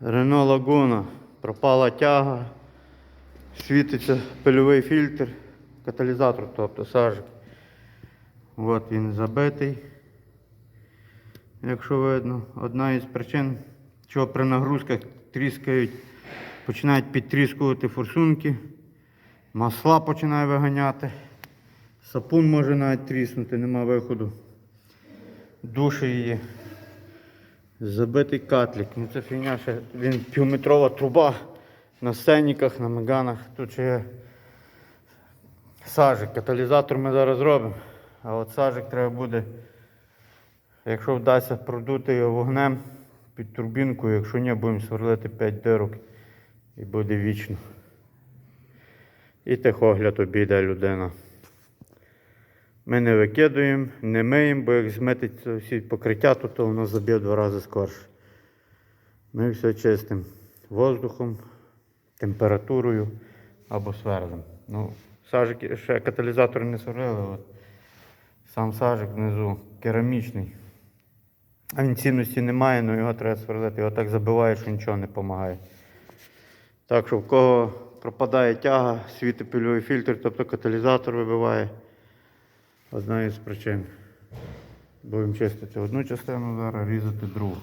Рено Лагуна. Пропала тяга. Світиться пильовий фільтр, каталізатор, тобто сажик. От він забитий. Якщо видно, одна із причин, чого при нагрузках тріскають, починають підтріскувати форсунки, масла починає виганяти, сапун може навіть тріснути, нема виходу. Душі її. Забитий катлік. Ну це фігня ще. Він півметрова труба на сценіках, на меганах. Тут ще є сажик. Каталізатор ми зараз робимо. А от сажик треба буде, якщо вдасться продути його вогнем під турбінку, якщо ні, будемо сверлити 5 дирок і буде вічно. І техогляд обійде людина. Ми не викидуємо, не миємо, бо як зметиться всі покриття, то, то воно заб'є два рази скорше. Ми все чистимо воздухом, температурою або сверлем. Ну, сажики, ще каталізатори не сварили. От. Сам сажик внизу керамічний. А він цінності не має, але його треба сверлити. Його так забиває, що нічого не допомагає. Так що в кого пропадає тяга, світить пильовий фільтр, тобто каталізатор вибиває. Одна із причин. Будемо чистити одну частину зараз, різати другу.